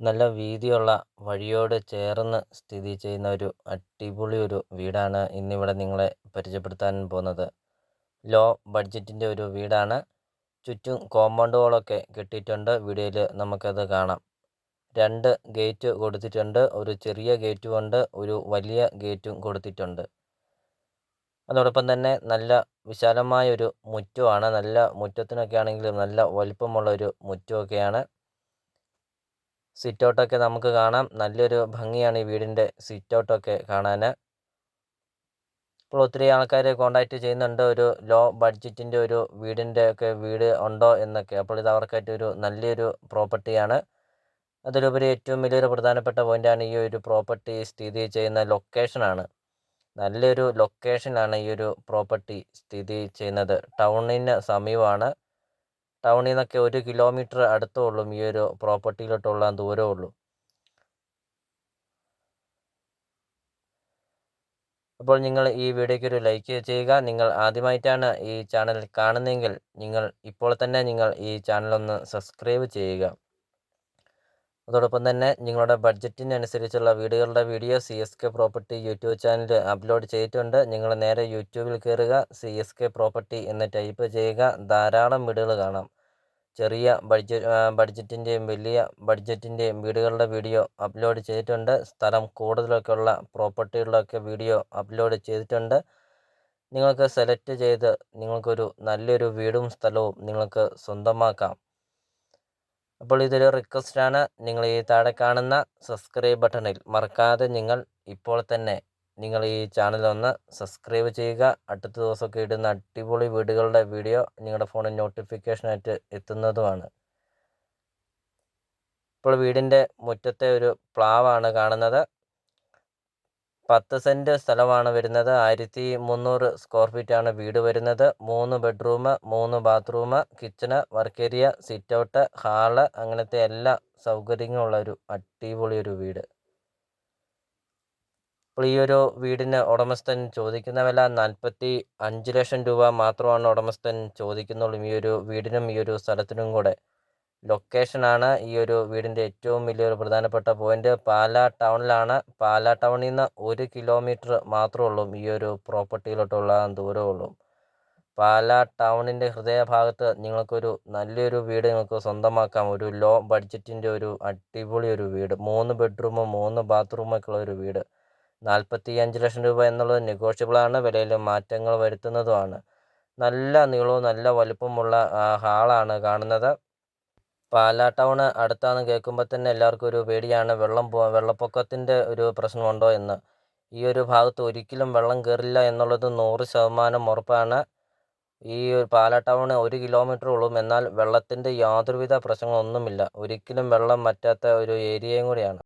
നല്ല വീതിയുള്ള വഴിയോട് ചേർന്ന് സ്ഥിതി ചെയ്യുന്ന ഒരു അടിപൊളി ഒരു വീടാണ് ഇന്നിവിടെ നിങ്ങളെ പരിചയപ്പെടുത്താൻ പോകുന്നത്. ലോ ബഡ്ജറ്റിന്റെ ഒരു വീടാണ്. ചുറ്റും കോമ്പൗണ്ട് വാളൊക്കെ കെട്ടിയിട്ടുണ്ട്. വീഡിയോയിൽ നമുക്കത് കാണാം. രണ്ട് ഗേറ്റ് കൊടുത്തിട്ടുണ്ട്. ഒരു ചെറിയ ഗേറ്റും ഉണ്ട്. ഒരു വലിയ ഗേറ്റും കൊടുത്തിട്ടുണ്ട്. അതോടൊപ്പം തന്നെ നല്ല വിശാലമായൊരു മുറ്റമാണ് നല്ല മുറ്റത്തിനൊക്കെ ആണെങ്കിലും നല്ല വലുപ്പമുള്ള ഒരു മുറ്റമൊക്കെയാണ് സിറ്റ് ഔട്ടൊക്കെ നമുക്ക് കാണാം. നല്ലൊരു ഭംഗിയാണ് ഈ വീടിന്റെ സിറ്റ് ഔട്ടൊക്കെ കാണാൻ ഇപ്പോൾ ഒത്തിരി ആൾക്കാർ കോണ്ടാക്ട് ചെയ്യുന്നുണ്ട്. ഒരു ലോ ബഡ്ജറ്റിന്റെ ഒരു വീടിന്റെ ഒക്കെ വീട് ഉണ്ടോ എന്നൊക്കെ. അപ്പോൾ ഇത് അവർക്കായിട്ട് ഒരു നല്ലൊരു പ്രോപ്പർട്ടിയാണ്. അതിലുപരി ഏറ്റവും വലിയൊരു പ്രധാനപ്പെട്ട പോയിന്റാണ് ഈ ഒരു പ്രോപ്പർട്ടി സ്ഥിതി ചെയ്യുന്ന ലൊക്കേഷനാണ്. നല്ലൊരു ലൊക്കേഷനാണ് ഈ ഒരു പ്രോപ്പർട്ടി സ്ഥിതി ചെയ്യുന്നത്. ടൗണിന് സമീപമാണ്. ടൗണിൽ നിന്നൊക്കെ ഒരു കിലോമീറ്റർ അടുത്തേ ഉള്ളൂ ഈ ഒരു പ്രോപ്പർട്ടിയിലോട്ടുള്ള ദൂരമേ ഉള്ളൂ. അപ്പോൾ നിങ്ങൾ ഈ വീഡിയോയ്ക്ക് ഒരു ലൈക്ക് ചെയ്യുക. നിങ്ങൾ ആദ്യമായിട്ടാണ് ഈ ചാനൽ കാണുന്നതെങ്കിൽ നിങ്ങൾ ഇപ്പോൾ തന്നെ നിങ്ങൾ ഈ ചാനൽ ഒന്ന് സബ്സ്ക്രൈബ് ചെയ്യുക. അതോടൊപ്പം തന്നെ നിങ്ങളുടെ ബഡ്ജറ്റിനനുസരിച്ചുള്ള വീടുകളുടെ video C S K property YouTube channel upload ചെയ്തിട്ടുണ്ട്. നിങ്ങൾ നേരെ യൂട്യൂബിൽ കയറുക സി എസ് കെ പ്രോപ്പർട്ടി എന്ന് ടൈപ്പ് ചെയ്യുക. ധാരാളം വീടുകൾ കാണാം. ചെറിയ ബഡ്ജറ്റ് ബഡ്ജറ്റിന്റെയും വലിയ ബഡ്ജറ്റിന്റെയും വീടുകളുടെ വീഡിയോ അപ്ലോഡ് ചെയ്തിട്ടുണ്ട്. സ്ഥലം കൂടുതലൊക്കെ ഉള്ള പ്രോപ്പർട്ടികളിലൊക്കെ വീഡിയോ അപ്ലോഡ് ചെയ്തിട്ടുണ്ട്. നിങ്ങൾക്ക് സെലക്ട് ചെയ്ത് നിങ്ങൾക്കൊരു നല്ലൊരു വീടും സ്ഥലവും നിങ്ങൾക്ക് സ്വന്തമാക്കാം. അപ്പോൾ ഇതൊരു റിക്വസ്റ്റാണ് നിങ്ങൾ ഈ താഴെ കാണുന്ന സബ്സ്ക്രൈബ് ബട്ടണിൽ മറക്കാതെ നിങ്ങൾ ഇപ്പോൾ തന്നെ നിങ്ങൾ ഈ ചാനൽ ഒന്ന് സബ്സ്ക്രൈബ് ചെയ്യുക. അടുത്ത ദിവസമൊക്കെ ഇടുന്ന അടിപൊളി വീടുകളുടെ വീഡിയോ നിങ്ങളുടെ ഫോണിൽ നോട്ടിഫിക്കേഷനായിട്ട് എത്തുന്നതുമാണ്. ഇപ്പോൾ വീടിന്റെ മുറ്റത്തെ ഒരു പ്ലാവാണ് കാണുന്നത്. പത്ത് സെന്റ് സ്ഥലമാണ് വരുന്നത്. ആയിരത്തി മുന്നൂറ് സ്ക്വയർ ഫീറ്റാണ് വീട് വരുന്നത്. മൂന്ന് ബെഡ്റൂം മൂന്ന് bathroom kitchen work area sit out hall അങ്ങനത്തെ എല്ലാ സൗകര്യങ്ങളുള്ള ഒരു അടിപൊളി ഒരു വീട്. അപ്പോൾ ഈ ഒരു വീടിന് ഉടമസ്ഥൻ ചോദിക്കുന്ന വില നാൽപ്പത്തി അഞ്ച് ലക്ഷം രൂപ മാത്രമാണ് ഉടമസ്ഥൻ ചോദിക്കുന്നുള്ളൂ ഈ ഒരു വീടിനും ഈ ഒരു സ്ഥലത്തിനും കൂടെ. ലൊക്കേഷനാണ് ഈ ഒരു വീടിന്റെ ഏറ്റവും വലിയൊരു പ്രധാനപ്പെട്ട പോയിന്റ് പാലാ ടൗണിലാണ് പാലാ ടൗണിൽ നിന്ന് ഒരു കിലോമീറ്റർ മാത്രമേ ഉള്ളൂ. ഈ ഒരു പ്രോപ്പർട്ടിയിലോട്ടുള്ള ദൂരമേ ഉള്ളൂ. പാലാ ടൗണിന്റെ ഹൃദയഭാഗത്ത് നിങ്ങൾക്കൊരു നല്ലൊരു വീട് നിങ്ങൾക്ക് സ്വന്തമാക്കാം. ഒരു ലോ ബഡ്ജറ്റിന്റെ ഒരു അടിപൊളി ഒരു വീട്. മൂന്ന് ബെഡ്റൂമും മൂന്ന് ബാത്റൂമൊക്കെ ഉള്ള ഒരു വീട്. നാൽപ്പത്തി അഞ്ച് ലക്ഷം രൂപ എന്നുള്ളത് നെഗോഷ്യബിളാണ് വിലയിൽ മാറ്റങ്ങൾ വരുത്തുന്നതുമാണ്. നല്ല നീളവും നല്ല വലുപ്പമുള്ള ഹാളാണ് കാണുന്നത്. പാലാ ടൗൺ അടുത്താണെന്ന് കേൾക്കുമ്പോൾ തന്നെ എല്ലാവർക്കും ഒരു പേടിയാണ്. വെള്ളം വെള്ളപ്പൊക്കത്തിന്റെ ഒരു പ്രശ്നമുണ്ടോ എന്ന്. ഈ ഒരു ഭാഗത്ത് ഒരിക്കലും വെള്ളം കയറില്ല എന്നുള്ളത് നൂറ് ശതമാനം ഉറപ്പാണ്. ഈ പാലാ ടൗൺ ഒരു കിലോമീറ്റർ ഉള്ളൂ. എന്നാൽ വെള്ളത്തിന്റെ യാതൊരുവിധ പ്രശ്നങ്ങളൊന്നുമില്ല. ഒരിക്കലും വെള്ളം വറ്റാത്ത ഒരു ഏരിയയും കൂടിയാണ്.